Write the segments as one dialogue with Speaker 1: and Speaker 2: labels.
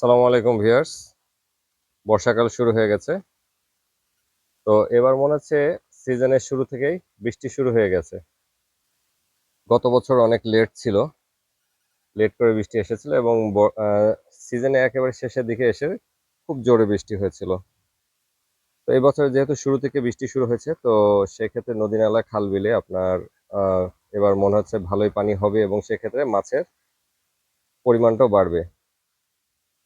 Speaker 1: আসসালামু আলাইকুম ভিয়ার্স বর্ষাকাল শুরু হয়ে গেছে। তো এবার মনে হচ্ছে সিজনের শুরু থেকেই বৃষ্টি শুরু হয়ে গেছে। গত বছর অনেক লেট ছিল। লেট করে বৃষ্টি এসেছিল এবং সিজনে একেবারে শেষের দিকে এসে খুব জোরে বৃষ্টি হয়েছিল। তো এই বছর যেহেতু শুরু থেকে বৃষ্টি শুরু হয়েছে, তো সেক্ষেত্রে নদী নালা, খাল বিলে আপনার এবার মনে হচ্ছে ভালোই পানি হবে এবং সেক্ষেত্রে মাছের পরিমাণটাও বাড়বে।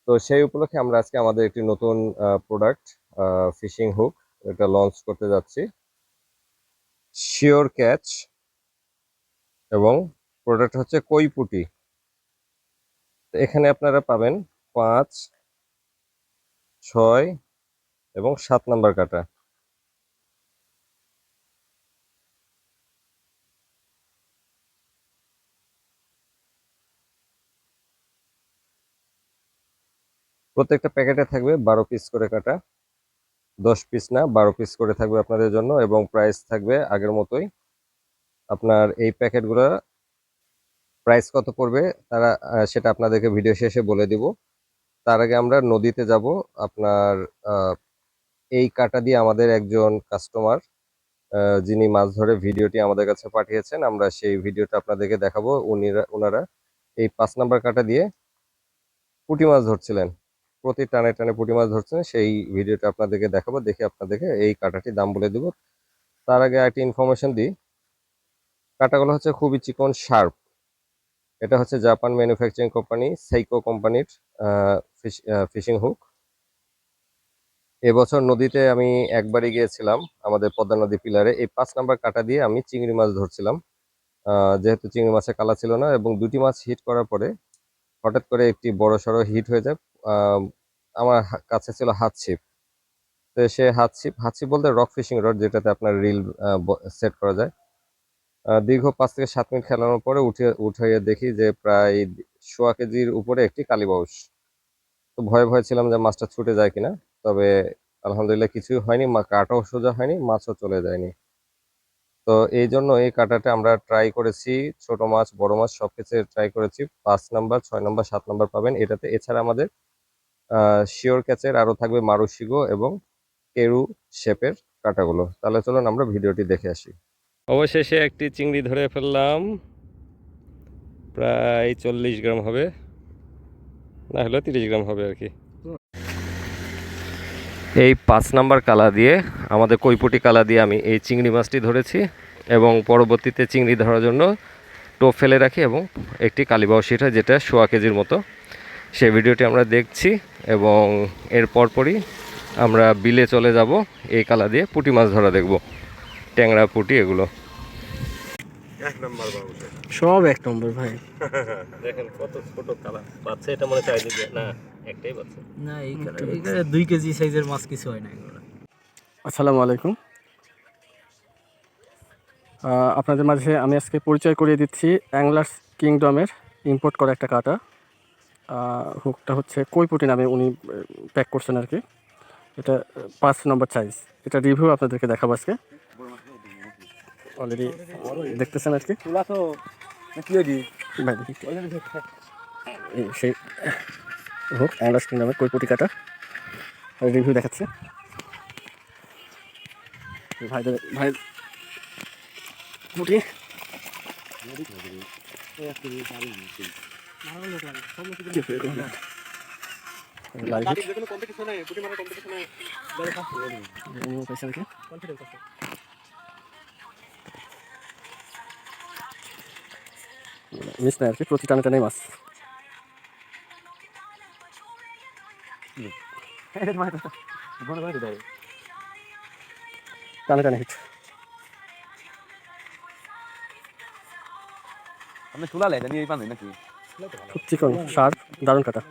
Speaker 1: তো সেই উপলক্ষে আমরা আজকে আমাদের একটি নতুন প্রোডাক্ট ফিশিং হুক এটা লঞ্চ করতে যাচ্ছি। শিওর ক্যাচ এবং প্রোডাক্ট হচ্ছে কৈপুটি। এখানে আপনারা পাবেন পাঁচ, ছয় এবং সাত নাম্বার কাটা। প্রত্যেকটা প্যাকেটে থাকবে বারো পিস করে কাটা। দশ পিস না, বারো পিস করে থাকবে আপনাদের জন্য এবং প্রাইস থাকবে আগের মতোই। আপনার এই প্যাকেটগুলো প্রাইস কত পড়বে তারা সেটা আপনাদেরকে ভিডিও শেষে বলে দিব। তার আগে আমরা নদীতে যাব, আপনার এই কাটা দিয়ে আমাদের একজন কাস্টমার যিনি মাছ ধরে ভিডিওটি আমাদের কাছে পাঠিয়েছেন, আমরা সেই ভিডিওটা আপনাদেরকে দেখাবো। উনিরা ওনারা এই পাঁচ নাম্বার কাটা দিয়ে পুঁটি মাছ ধরছিলেন। প্রতি টানে টানে পুঁটি মাছ ধরছেন, সেই ভিডিওটা আপনাদেরকে দেখাবো, দেখে আপনাদেরকে এই কাটাটির দাম বলে দিব। তার আগে একটি ইনফরমেশন দিই। কাটাগুলো হচ্ছে খুবই চিকন শার্প এটা হচ্ছে জাপান ম্যানুফ্যাকচারিং কোম্পানি সাইকো কোম্পানির ফিশিং হুক এবছর নদীতে আমি একবারই গিয়েছিলাম, আমাদের পদ্মা নদী পিলারে। এই পাঁচ নাম্বার কাটা দিয়ে আমি চিংড়ি মাছ ধরছিলাম। যেহেতু চিংড়ি মাছের কালা ছিল না, এবং দুটি মাছ হিট করার পরে হঠাৎ করে একটি বড় সড়ো হিট হয়ে যায়। আমার কাছে ছিল হাত ছিপ। তো সে হাত ছিপ হাত ছিপ বলতে রক ফিশিং রড যেটাতে আপনার রিল সেট করা যায়। দীর্ঘ পাঁচ থেকে সাত মিনিট খেলানোর পরে উঠে, উঠাইয়ে দেখি যে প্রায় সোয়া কেজির উপরে একটি কালীবাউস তো ভয়ে ভয়ে ছিলাম যে মাছটা ছুটে যায় কিনা। তবে আলহামদুলিল্লাহ কিছুই হয়নি, মা, কাটাও সোজা হয়নি, মাছও চলে যায়নি। তো এই জন্য এই কাটাটা আমরা ট্রাই করেছি, ছোট মাছ, বড় মাছ, সবকিছু ট্রাই করেছি। পাঁচ নাম্বার, ছয় নাম্বার, সাত নাম্বার পাবেন। এটাতে এছাড়া আমাদের শিওর ক্যাচের আরও থাকবে মারুশিগো এবং কেরু শেপের কাটাগুলো। তাহলে চলুন আমরা ভিডিওটি দেখে আসি। অবশেষে একটি চিংড়ি ধরে ফেললাম। প্রায় চল্লিশ গ্রাম হবে। না হলে তিরিশ গ্রাম হবে আর কি। এই পাঁচ নাম্বার কালা দিয়ে, আমাদের কৈপুটি কালা দিয়ে আমি এই চিংড়ি মাছটি ধরেছি এবং পরবর্তীতে চিংড়ি ধরার জন্য টোপ ফেলে রাখি এবং একটি কালীবাউসিট হয় যেটা সোয়া কেজির মতো। সেই ভিডিওটি আমরা দেখছি এবং এর পরপরই আমরা বিলে চলে যাব এই কালা দিয়ে পুঁটি মাছ ধরা দেখব। ট্যাংরা পুঁটি এগুলো। এক নম্বর
Speaker 2: সব এক নম্বর ভাই।
Speaker 1: দেখেন কত ছোট কালা। বাচ্চা এটা মনে চাই দিবে না একটাই বাচ্চা।
Speaker 3: না এইখানে এইখানে দুই কেজি সাইজের মাছ কিছু হয় না এগুলো।
Speaker 2: আসসালামু আলাইকুম। আপনাদের মাঝে আমি আজকে পরিচয় করিয়ে দিচ্ছি অ্যাংলার্স কিংডমের ইম্পোর্ট করা একটা কাটা। হুকটা হচ্ছে কৈপুটি নামে উনি প্যাক করছেন আর কি। এটা পাঁচ নম্বর সাইজ এটা রিভিউ আপনাদেরকে দেখাবো আজকে। অলরেডি দেখতেছেন আর কি? সেই হোক অ্যাংলার্স নামে কৈপুটি কাটা। রিভিউ দেখাচ্ছে। ভাইদের ভাই পুটি মিস নাই আর কি প্রতি টানে টানে মাছ টানে টানে হিট
Speaker 4: আপনি চুলা লাই জানি এই পাবেন নাকি?
Speaker 2: খুব চিকন দারুণ কাটা।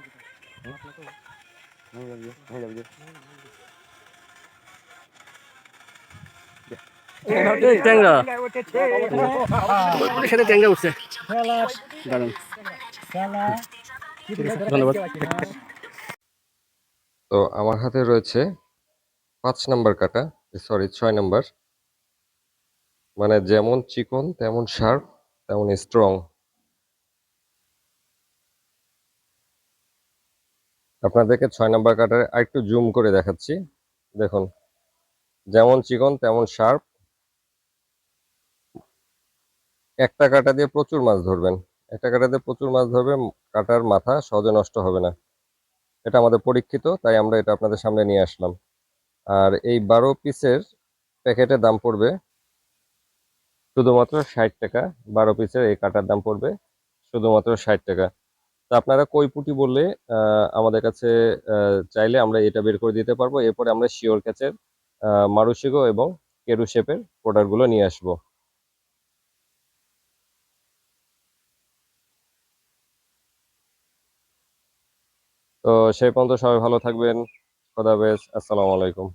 Speaker 1: তো আমার হাতে রয়েছে পাঁচ নাম্বার কাটা সরি ছয় নাম্বার। মানে যেমন চিকন, তেমন শার্প তেমন স্ট্রং আপনাদেরকে ছয় নাম্বার কাটারে আরেকটু জুম করে দেখাচ্ছি। দেখুন, যেমন চিকন, তেমন শার্প একটা কাটা দিয়ে প্রচুর মাছ ধরবেন। একটা কাটা দিয়ে প্রচুর মাছ ধরবেন, কাটার মাথা সহজে নষ্ট হবে না। এটা আমাদের পরীক্ষিত, তাই আমরা এটা আপনাদের সামনে নিয়ে আসলাম। আর এই বারো পিসের প্যাকেটের দাম পড়বে শুধুমাত্র ষাট টাকা। বারো পিসের এই কাটার দাম পড়বে শুধুমাত্র ষাট টাকা। তা আপনারা কই পুঁটি বললে আমাদের কাছে চাইলে আমরা এটা বের করে দিতে পারব। এরপরে আমরা শিওর ক্যাচের মারুশিগো এবং কেরু শেপের প্রোডাক্টগুলো নিয়ে আসব। তো সেই পর্যন্ত সবাই ভালো থাকবেন। খোদাবেজ আসসালামু আলাইকুম।